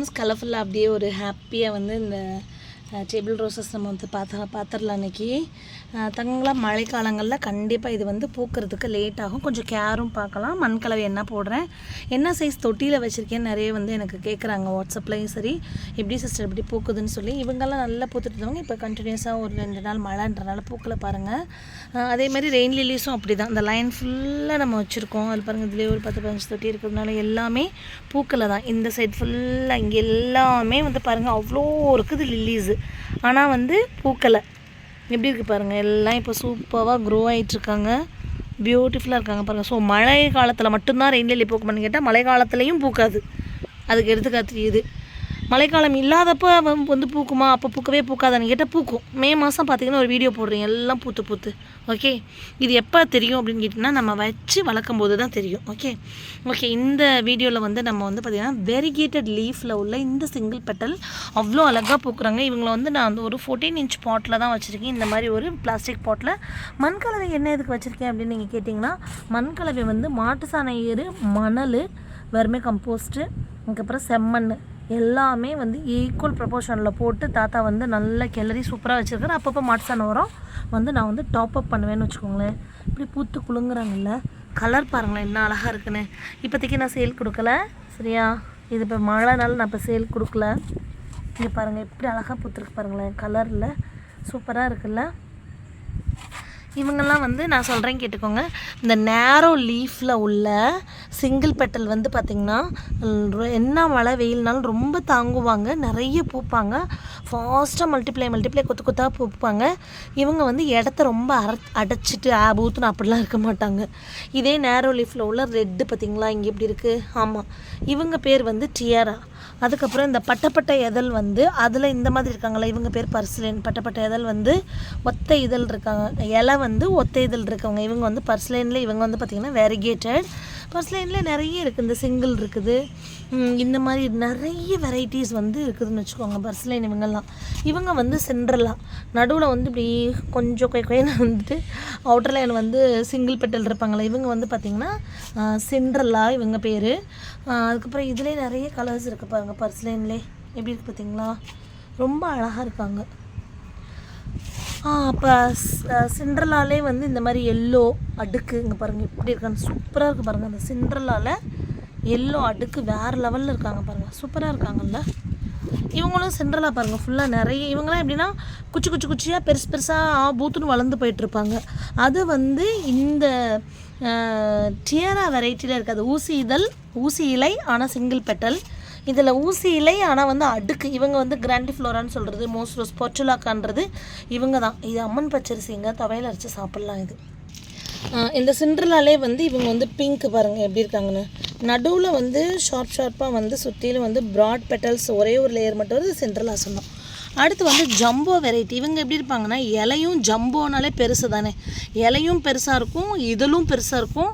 Friends கலர்ஃபுல்லாக அப்படியே ஒரு ஹாப்பியாக வந்து இந்த டேபிள் ரோசஸ் நம்ம வந்து பார்த்து பார்த்துடலாம் அன்றைக்கி தங்களா மழைக்காலங்களில் கண்டிப்பாக இது வந்து பூக்கிறதுக்கு லேட் ஆகும். கொஞ்சம் கேரும் பார்க்கலாம். மண் கலவை என்ன போடுறேன்? என்ன சைஸ் தொட்டியில் வச்சுருக்கேன் நிறைய வந்து எனக்கு கேட்குறாங்க வாட்ஸ்அப்லேயும் சரி. எப்படி சிஸ்டர் எப்படி பூக்குதுன்னு சொல்லி. இவங்கெல்லாம் நல்லா பூத்துட்டு இருந்தவங்க இப்போ கண்டினியூஸாக ஒரு ரெண்டு நாள் மழைன்றனால பூக்களை பாருங்கள் அதே மாதிரி ரெயின் லில்லிஸும் அப்படி தான் இந்த லைன் ஃபுல்லாக நம்ம வச்சுருக்கோம். அது பாருங்கள் இதுலேயே ஒரு பத்து பதினஞ்சு தொட்டி இருக்கிறதுனால எல்லாமே பூக்களை தான் இந்த சைடு ஃபுல்லாக இங்கே எல்லாமே வந்து பாருங்கள் அவ்வளோ இருக்குது லில்லிஸு ஆனால் வந்து பூக்கலை. எப்படி இருக்குது பாருங்கள் எல்லாம் இப்போ சூப்பராக க்ரோ ஆகிட்டுருக்காங்க பியூட்டிஃபுல்லாக இருக்காங்க பாருங்கள் ஸோ மழை காலத்தில் மட்டும்தான் ரெயின் லில்லி பூக்குமான்னு கேட்டால் மழை காலத்துலேயும் பூக்காது. அதுக்கு எடுத்துக்காத்து இது. மழைக்காலம் இல்லாதப்போ வந்து பூக்குமா? அப்போ பூக்கவே பூக்காதான்னு கேட்டால் பூக்கும். மே மாதம் பார்த்தீங்கன்னா ஒரு வீடியோ போடுறீங்க எல்லாம் பூத்து பூத்து. ஓகே இது எப்போ தெரியும் அப்படின்னு கேட்டிங்கன்னா நம்ம வச்சு வளர்க்கும் போது தான் தெரியும். ஓகே ஓகே இந்த வீடியோவில் வந்து நம்ம வந்து பார்த்திங்கன்னா வெரிகேட்டட் லீஃபில் உள்ள இந்த சிங்கிள் பெட்டல் அவ்வளோ அழகாக பூக்குறாங்க. இவங்களை வந்து நான் வந்து ஒரு ஃபோர்டீன் இன்ச் பாட்டில் தான் வச்சுருக்கேன். இந்த மாதிரி ஒரு பிளாஸ்டிக் பாட்டில் மண்கலவை என்ன எதுக்கு வச்சுருக்கேன் அப்படின்னு நீங்கள் கேட்டிங்கன்னா மண்கலவை வந்து மாட்டு சாண ஏறு மணல் வெறுமே கம்போஸ்ட்டு அதுக்கப்புறம் செம்மண் எல்லாமே வந்து ஈக்குவல் ப்ரொபோர்ஷனில் போட்டு தாத்தா வந்து நல்ல கிளறி சூப்பராக வச்சுருக்காரு. அப்பப்போ மாட்சான உரம் வந்து நான் வந்து டாப் அப் பண்ணுவேன்னு வச்சுக்கோங்களேன். இப்படி பூத்து குலுங்குறாங்கல்ல. கலர் பாருங்களேன் என்ன அழகாக இருக்குன்னு. இப்போதைக்கு நான் சேல் கொடுக்கல. சரியா? இது இப்போ மழைனால நான் இப்போ சேல் கொடுக்கல. இங்கே பாருங்கள் எப்படி அழகாக பூத்துருக்கு பாருங்களேன் கலரில் சூப்பராக இருக்குல்ல. இவங்கெல்லாம் வந்து நான் சொல்கிறேன் கேட்டுக்கோங்க. இந்த நேரோ லீஃபில் உள்ள சிங்கிள் பெட்டல் வந்து பார்த்திங்கன்னா என்ன மழை வெயில்னாலும் ரொம்ப தாங்குவாங்க நிறைய பூப்பாங்க. ஃபாஸ்ட்டாக மல்டிப்ளை மல்டிப்ளை கொத்து கொத்தாக பூப்பாங்க. இவங்க வந்து இடத்த ரொம்ப அர அடைச்சிட்டு ஆ பூத்துன்னு அப்படிலாம் இருக்க மாட்டாங்க. இதே நேரோ லீஃபில் உள்ள ரெட்டு பார்த்திங்களா? இங்கே எப்படி இருக்குது ஆமாம் இவங்க பேர் வந்து டியரா அதுக்கப்புறம் இந்த பட்டப்பட்ட இதழ் வந்து அதில் இந்த மாதிரி இருக்காங்களா இவங்க பேர் பர்சிலேன் பட்டப்பட்ட இதழ் வந்து ஒத்த இதழ் இருக்காங்க. இலை வந்து ஒத்த இதழ் இருக்கவங்க. இவங்க வந்து பர்சிலேனில் இவங்க வந்து பார்த்திங்கன்னா வெரிகேட்டட் பர்சிலைனில் நிறைய இருக்குது இந்த சிங்கிள் இருக்குது. இந்த மாதிரி நிறைய வெரைட்டிஸ் வந்து இருக்குதுன்னு வச்சுக்கோங்க பர்சிலைன் இவங்கெல்லாம். இவங்க வந்து சென்ட்ரலாக நடுவில் வந்து இப்படி கொஞ்சம் கொய் கொயின்னு வந்துட்டு அவுட்டர் லைன் வந்து சிங்கிள் பெட்டல் இருப்பாங்களே இவங்க வந்து பார்த்திங்கன்னா சென்ட்ரலாக இவங்க பேர். அதுக்கப்புறம் இதுலேயே நிறைய கலர்ஸ் இருக்குது பாருங்கள் பர்ஸ்லைன்லே எப்படி இருக்குது பார்த்திங்களா ரொம்ப அழகாக இருக்காங்க. அப்போ சிண்ட்ரலாலே வந்து இந்த மாதிரி எல்லோ அடுக்கு இங்கே பாருங்கள் எப்படி இருக்கான்னு சூப்பராக இருக்குது பாருங்கள் அந்த சிண்ட்ரலால எல்லோ அடுக்கு வேறு லெவலில் இருக்காங்க பாருங்கள் சூப்பராக இருக்காங்கல்ல. இவங்களும் சென்ட்ரலாக பாருங்கள் ஃபுல்லாக நிறைய இவங்களாம் எப்படின்னா குச்சி குச்சி குச்சியாக பெருசு பெருசாக பூத்துன்னு வளர்ந்து போயிட்டுருப்பாங்க. அது வந்து இந்த டியரா வெரைட்டியில் இருக்காது. ஊசி இதழ் ஊசி இலை ஆனால் சிங்கிள் பெட்டல் இதில் ஊசி இலை ஆனால் வந்து அடுக்கு. இவங்க வந்து கிராண்டிஃப்ளோரான்னு சொல்கிறது மோஸ்ட் பொச்சுலாக்கான்றது இவங்க தான். இது அம்மன் பச்சரிசிங்க துவையல் அரைச்சி சாப்பிட்லாம் இது. இந்த சிண்ட்ரலாலே வந்து இவங்க வந்து பிங்க் பாருங்கள் எப்படி இருக்காங்கன்னு. நடுவில் வந்து ஷார்ப் ஷார்ப்பாக வந்து சுற்றிலும் வந்து ப்ராட் பெட்டல்ஸ் ஒரே ஒரு லேயர் மட்டும் வந்து சிண்ட்ரலா சொன்னோம். அடுத்து வந்து ஜம்போ வெரைட்டி இவங்க எப்படி இருப்பாங்கன்னா இலையும் ஜம்போனாலே பெருசு தானே. இலையும் பெருசாக இருக்கும் இதழும் பெருசாக இருக்கும்.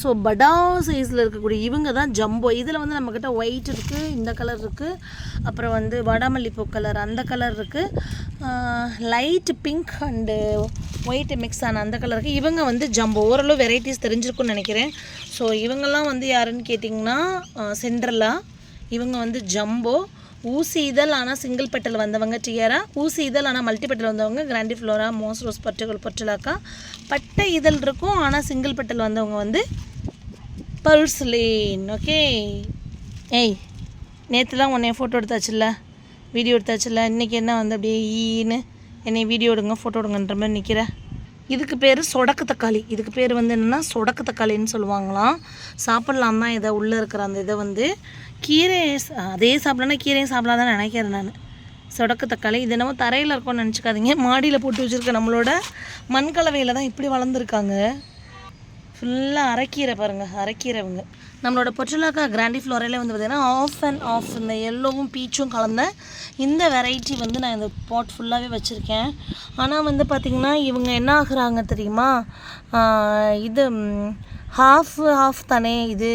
ஸோ படா சைஸில் இருக்கக்கூடிய இவங்க தான் ஜம்போ. இதில் வந்து நம்மக்கிட்ட ஒயிட் இருக்குது இந்த கலர் இருக்குது அப்புறம் வந்து வடாமல்லிப்பூ கலர் அந்த கலர் இருக்குது light pink and white mix ஆன அந்த கலருக்கு இவங்க வந்து ஜம்போ. ஓரளவு வெரைட்டிஸ் தெரிஞ்சிருக்குன்னு நினைக்கிறேன். ஸோ இவங்கெல்லாம் வந்து யாருன்னு கேட்டிங்கன்னா சென்ட்ரலா. இவங்க வந்து ஜம்போ. ஊசி இதழ் ஆனால் சிங்கிள் பெட்டல் வந்தவங்க டியரா ஊசி இதழ் ஆனால் மல்டி பெட்டல் வந்தவங்க கிராண்டி ஃப்ளோரா மோஸ் ரோஸ் பட்டுகள் பொட்டலாக்கா பட்டை இதழ் இருக்கும் ஆனால் சிங்கிள் பெட்டல் வந்தவங்க வந்து பர்ஸ்லேன் ஓகே ஏய் நேற்றுலாம் உன்னை ஃபோட்டோ எடுத்தாச்சுல்ல? வீடியோ எடுத்தாச்சுல்ல? இன்றைக்கி என்ன வந்து அப்படியே ஈன்னு? என்னை வீடியோ எடுங்க ஃபோட்டோ எடுங்கன்ற மாதிரி நிற்கிற இதுக்கு பேர் சொடக்கு தக்காளி. இதுக்கு பேர் வந்து என்னென்னா சொடக்கு தக்காளின்னு சொல்லுவாங்களாம். சாப்பிட்லாம் தான் இதை உள்ளே இருக்கிற அந்த இதை வந்து. கீரையை அதே சாப்பிடலன்னா கீரையும் சாப்பிடலாதான் நினைக்கிறேன் நான். சொடக்கு தக்காளி இது என்னமோ தரையில் இருக்கோம்னு நினச்சிக்காதீங்க. மாடியில் போட்டு வச்சுருக்க நம்மளோட மண்கலவையில் தான் இப்படி வளர்ந்துருக்காங்க. ஃபுல்லாக அரைக்கீரை பாருங்கள் அரைக்கீரைவங்க நம்மளோட பொற்றலாக்கா கிராண்டி ஃப்ளோரையில் வந்து பார்த்திங்கன்னா ஆஃப் அண்ட் ஆஃப் இந்த எல்லோவும் பீச்சும் கலந்த இந்த வெரைட்டி வந்து நான் இந்த பாட் ஃபுல்லாகவே வச்சுருக்கேன். ஆனால் வந்து பார்த்திங்கன்னா இவங்க என்ன ஆகுறாங்க தெரியுமா? இது ஹாஃப் ஹாஃப் தானே இது.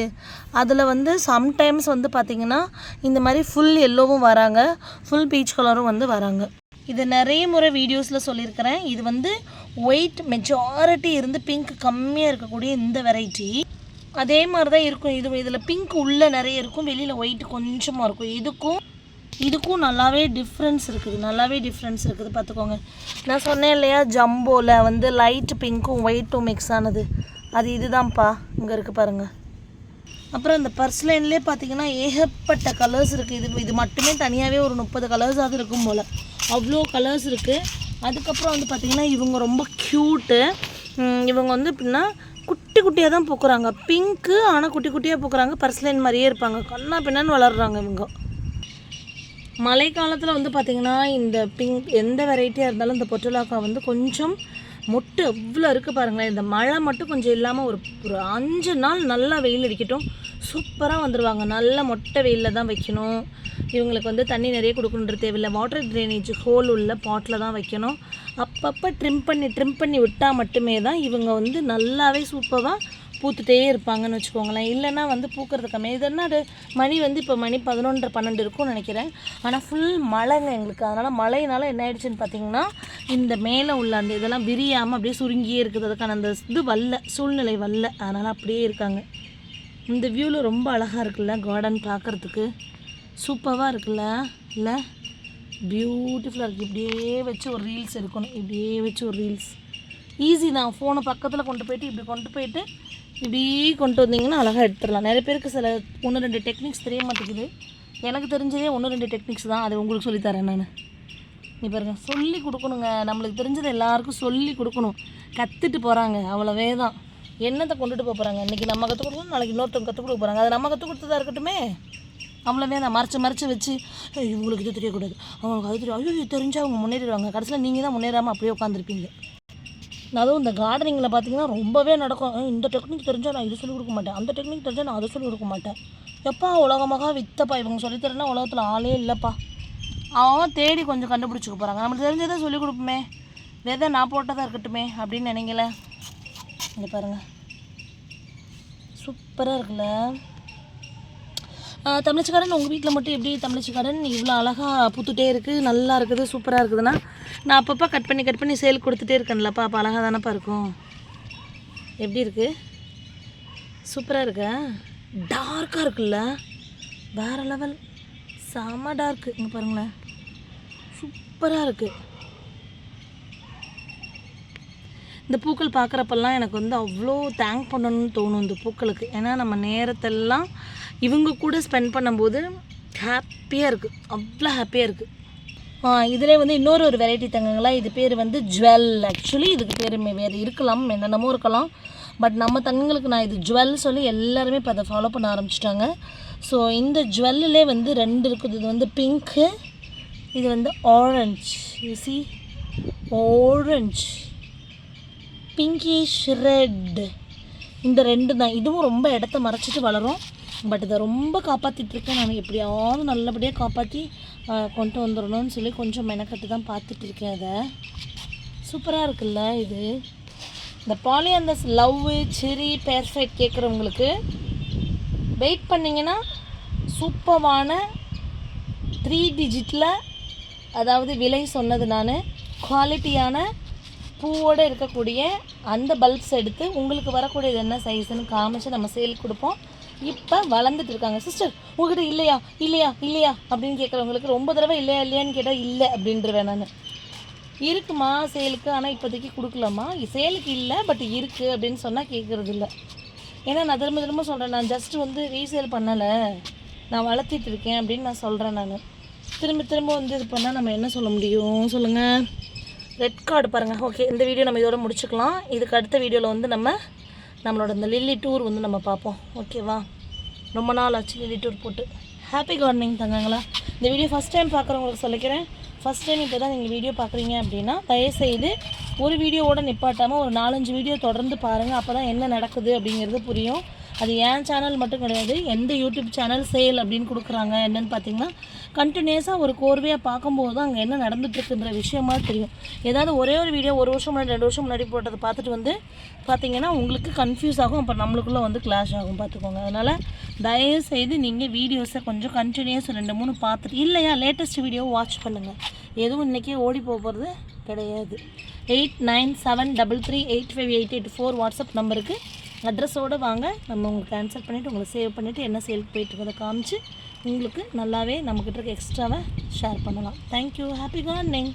அதில் வந்து சம்டைம்ஸ் வந்து பார்த்திங்கன்னா இந்த மாதிரி ஃபுல் எல்லோவும் வராங்க ஃபுல் பீச் கலரும் வந்து வராங்க. இது நிறைய முறை வீடியோஸில் சொல்லியிருக்கிறேன். இது வந்து ஒயிட் மெஜாரிட்டி இருந்து பிங்க் கம்மியாக இருக்கக்கூடிய இந்த வெரைட்டி அதே மாதிரி தான் இருக்கும். இது இதில் பிங்க் உள்ளே நிறைய இருக்கும். வெளியில் ஒயிட் கொஞ்சமாக இருக்கும். இதுக்கும் இதுக்கும் நல்லாவே டிஃப்ரென்ஸ் இருக்குது. நல்லாவே டிஃப்ரென்ஸ் இருக்குது. பார்த்துக்கோங்க. நான் சொன்னேன் இல்லையா ஜம்போவில் வந்து லைட் பிங்க்கும் ஒயிட்டும் மிக்ஸ் ஆனது. அது இதுதான்ப்பா. இங்கே இருக்குது பாருங்கள் அப்புறம் இந்த பர்ஸ் லைன்லேயே பார்த்தீங்கன்னா ஏகப்பட்ட கலர்ஸ் இருக்குது இது இது மட்டுமே தனியாகவே ஒரு முப்பது கலர்ஸாவது இருக்கும் போல். அவ்வளோ கலர்ஸ் இருக்குது அதுக்கப்புறம் வந்து பார்த்திங்கன்னா இவங்க ரொம்ப க்யூட்டு இவங்க வந்து எப்படின்னா குட்டி குட்டியாக தான் பூக்குறாங்க. பிங்க்கு ஆனால் குட்டி குட்டியாக பூக்குறாங்க. பர்ஸ் லைன் மாதிரியே இருப்பாங்க. கண்ணா பின்னான்னு வளர்கிறாங்க இவங்க. மழை காலத்தில் வந்து பார்த்திங்கன்னா இந்த பிங்க் எந்த வெரைட்டியாக இருந்தாலும் இந்த பொட்டலாக்கா வந்து கொஞ்சம் மொட்டு எவ்வளோ இருக்குது பாருங்களேன். இந்த மழை மட்டும் கொஞ்சம் இல்லாமல் ஒரு ஒரு அஞ்சு நாள் நல்லா வெயில் அடிக்கட்டும். சூப்பராக வந்துடுவாங்க நல்ல மொட்டை வெயிலில் தான் வைக்கணும். இவங்களுக்கு வந்து தண்ணி நிறைய கொடுக்கணுன்ற தேவையில்லை. வாட்டர் ட்ரைனேஜ் ஹோல் உள்ள பாட்டில் தான் வைக்கணும். அப்பப்போ ட்ரிம் பண்ணி ட்ரிம் பண்ணி விட்டால் மட்டுமே தான் இவங்க வந்து நல்லாவே சூப்பராக பூத்துட்டே இருப்பாங்கன்னு வச்சுக்கோங்களேன். இல்லைன்னா வந்து பூக்கிறது கம்மி. இது என்ன அது? மணி வந்து இப்போ மணி பதினொன்றரை பன்னெண்டு இருக்கும்னு நினைக்கிறேன். ஆனால் ஃபுல் மழைங்க எங்களுக்கு. அதனால் மழையினால என்ன ஆயிடுச்சுன்னு பார்த்தீங்கன்னா இந்த மேலே உள்ள அந்த இதெல்லாம் விரியாமல் அப்படியே சுருங்கியே இருக்குது. அதுக்கான அந்த இது வல்ல சூழ்நிலை வல்ல அதனால் அப்படியே இருக்காங்க. இந்த வியூவில் ரொம்ப அழகாக இருக்குல்ல கார்டன் பார்க்குறதுக்கு சூப்பராக இருக்குல்ல? இல்லை? பியூட்டிஃபுல்லாக இருக்குது இப்படியே வச்சு ஒரு ரீல்ஸ் எடுக்கணும். இப்படியே வச்சு ஒரு ரீல்ஸ் ஈஸி தான். ஃபோனை பக்கத்தில் கொண்டு போயிட்டு இப்படி கொண்டு போயிட்டு இப்படி கொண்டு வந்தீங்கன்னா அழகாக எடுத்துடலாம். நிறைய பேருக்கு சில ஒன்று ரெண்டு டெக்னிக்ஸ் தெரிய மாட்டேங்குது. எனக்கு தெரிஞ்சதே ஒன்று ரெண்டு டெக்னிக்ஸ் தான். அது உங்களுக்கு சொல்லித்தரேன் நான். நீ பாருங்க. சொல்லி கொடுக்கணுங்க. நம்மளுக்கு தெரிஞ்சதை எல்லாருக்கும் சொல்லி கொடுக்கணும். கற்றுட்டு போகிறாங்க அவ்வளவே தான். என்னத்தை கொண்டுட்டு போக போகிறாங்க இன்றைக்கி நம்ம கற்றுக் கொடுக்கணும் நாளைக்கு இன்னொருத்தவங்க கற்றுக் கொடுக்க போகிறாங்க அது நம்ம கற்றுக் கொடுத்ததாக இருக்கட்டுமே? அவ்வளோவே அதை மறைச்சு மறைச்சு வச்சு இவங்களுக்கு இது தெரியக்கூடாது. அவங்களுக்கு அது தெரியும் ஐயோ தெரிஞ்சு அவங்க முன்னேறிடுவாங்க. கடைசியில் நீங்கள் தான் முன்னேறாமல் அப்படியே உட்காந்துருப்பீங்க அதுவும் இந்த கார்டனிங்கில் பார்த்தீங்கன்னா ரொம்பவே நடக்கும். இந்த டெக்னிக் தெரிஞ்சால் நான் இது சொல்லிக் கொடுக்க மாட்டேன். அந்த டெக்னிக் தெரிஞ்சால் நான் அதை சொல்லிக் கொடுக்க மாட்டேன். எப்பா உலகமாக வித்தப்பா. இவங்க சொல்லித்தரேன்னா உலகத்தில் ஆளே இல்லைப்பா. அவன் தேடி கொஞ்சம் கண்டுபிடிச்சிக்க போகிறாங்க நம்மளுக்கு தெரிஞ்சதை சொல்லிக் கொடுப்போமே. விதை நான் போட்டதாக இருக்கட்டுமே அப்படின்னு நினைங்களேன் இங்கே பாருங்கள் சூப்பராக இருக்குல்ல? தமிழச்சிக்காரன் உங்கள் வீட்டில் மட்டும் எப்படி தமிழச்சிக்காரன்? இவ்வளோ அழகாக பூத்துட்டே இருக்குது நல்லா இருக்குது சூப்பராக இருக்குதுன்னா நான் அப்பப்போ கட் பண்ணி கட் பண்ணி சேல் கொடுத்துட்டே இருக்கேன்லப்பா அப்போ அழகாக தானேப்பா இருக்கும். எப்படி இருக்குது சூப்பராக இருக்கா டார்க்காக இருக்குல்ல? வேறு லெவல் செம டார்க்கு இங்கே பாருங்களேன். சூப்பராக இருக்குது இந்த பூக்கள் பார்க்குறப்பெல்லாம் எனக்கு வந்து அவ்வளோ தேங்க் பண்ணணும்னு தோணும் இந்த பூக்களுக்கு. ஏன்னா நம்ம நேரத்தெல்லாம் இவங்க கூட ஸ்பெண்ட் பண்ணும்போது ஹாப்பியாக இருக்குது அவ்வளோ ஹாப்பியாக இருக்குது இதில் வந்து இன்னொரு ஒரு வெரைட்டி தங்கங்களா? இது பேர் வந்து ஜுவல் ஆக்சுவலி இதுக்கு பேர் வேறு இருக்கலாம் என்னென்னமோ இருக்கலாம். பட் நம்ம தங்கங்களுக்கு நான் இது ஜுவல் சொல்லி எல்லாருமே இப்போ அதை ஃபாலோ பண்ண ஆரம்பிச்சிட்டாங்க. ஸோ இந்த ஜுவல்லே வந்து ரெண்டு இருக்குது. இது வந்து பிங்க்கு இது வந்து orange you see orange pinkish red இந்த ரெண்டு தான். இதுவும் ரொம்ப இடத்த மறைச்சிட்டு வளரும். பட் இதை ரொம்ப காப்பாற்றிட்டு இருக்கேன். நான் எப்படியாவது நல்லபடியாக காப்பாற்றி கொண்டு வந்துடணும்னு சொல்லி கொஞ்சம் மெனக்கட்டு தான் பார்த்துட்டு இருக்கேன் அதை சூப்பராக இருக்குல்ல இது. இந்த பாலியந்தஸ் லவ்வு செரி பெர்ஃபெக்ட் கேட்குறவங்களுக்கு வெயிட் பண்ணிங்கன்னா சூப்பரான த்ரீ டிஜிட்டில் அதாவது விலை சொன்னது நான் குவாலிட்டியான பூவோடு இருக்கக்கூடிய அந்த பல்ப்ஸ் எடுத்து உங்களுக்கு வரக்கூடியது என்ன சைஸ்னு காமிச்சு நம்ம சேல் கொடுப்போம். இப்போ வளர்ந்துட்டு இருக்காங்க. சிஸ்டர் உங்ககிட்ட இல்லையா? இல்லையா? இல்லையா? அப்படின்னு கேட்குறவங்களுக்கு ரொம்ப தடவை இல்லையா இல்லையான்னு கேட்டால் இல்லை அப்படின்றவேன் நான். இருக்குமா சேலுக்கு ஆனால் இப்போதைக்கு கொடுக்கலாமா சேலுக்கு இல்லை பட் இருக்குது அப்படின்னு சொன்னால் கேட்குறது இல்லை. ஏன்னா நான் திரும்ப திரும்ப சொல்கிறேன் நான் ஜஸ்ட் வந்து ரீசேல் பண்ணலை. நான் வளர்த்திட்டு இருக்கேன் அப்படின்னு நான் சொல்கிறேன் நான். திரும்ப திரும்ப வந்து இது பண்ணால் நம்ம என்ன சொல்ல முடியும்? சொல்லுங்கள் ரெட் கார்டு பாருங்கள் ஓகே இந்த வீடியோ நம்ம இதோட முடிச்சுக்கலாம். இதுக்கு அடுத்த வீடியோவில் வந்து நம்ம நம்மளோட இந்த லில்லி டூர் வந்து நம்ம பார்ப்போம். ஓகேவா ரொம்ப நாள் ஆச்சு லில்லி டூர் போட்டு. ஹாப்பி கார்டனிங் தங்கங்களா. இந்த வீடியோ ஃபஸ்ட் டைம் பார்க்குறவங்களுக்கு சொல்லிக்கிறேன். ஃபஸ்ட் டைம் இப்போ தான் நீங்கள் வீடியோ பார்க்குறீங்க அப்படின்னா தயவுசெய்து ஒரு வீடியோவோட நிப்பாட்டாமல் ஒரு நாலஞ்சு வீடியோ தொடர்ந்து பாருங்கள் அப்போ தான் என்ன நடக்குது அப்படிங்கிறது புரியும். அது என் சேனல் மட்டும் கிடையாது. எந்த யூடியூப் சேனல் சேல் அப்படின்னு கொடுக்குறாங்க. என்னென்னு பார்த்தீங்கன்னா கண்டினியூஸாக ஒரு கோர்வையாக பார்க்கும்போது தான் அங்கே என்ன நடந்துட்டுருக்குன்ற விஷயமா தெரியும். ஏதாவது ஒரே ஒரு வீடியோ ஒரு வருஷம் முன்னாடி ரெண்டு வருஷம் முன்னாடி போட்டதை பார்த்துட்டு வந்து பார்த்தீங்கன்னா உங்களுக்கு கன்ஃபியூஸ் ஆகும். அப்புறம் நம்மளுக்குள்ளே வந்து கிளாஷ் ஆகும் பார்த்துக்கோங்க. அதனால் தயவுசெய்து நீங்கள் வீடியோஸை கொஞ்சம் கண்டினியூஸ் ரெண்டு மூணு பார்த்துட்டு இல்லையா? லேட்டஸ்ட் வீடியோ வாட்ச் பண்ணுங்கள் எதுவும் இன்றைக்கே ஓடி போக போகிறது கிடையாது. Eight nine seven double three eight five eight eight four WhatsApp நம்பருக்கு அட்ரஸோடு வாங்க. நம்ம உங்களுக்கு கேன்சல் பண்ணிவிட்டு உங்களை சேவ் பண்ணிவிட்டு என்ன சேலுக்கு போயிட்டுருக்கதை காமிச்சு உங்களுக்கு நல்லாவே நம்மக்கிட்ட இருக்க எக்ஸ்ட்ராவை ஷேர் பண்ணலாம். Thank you happy gardening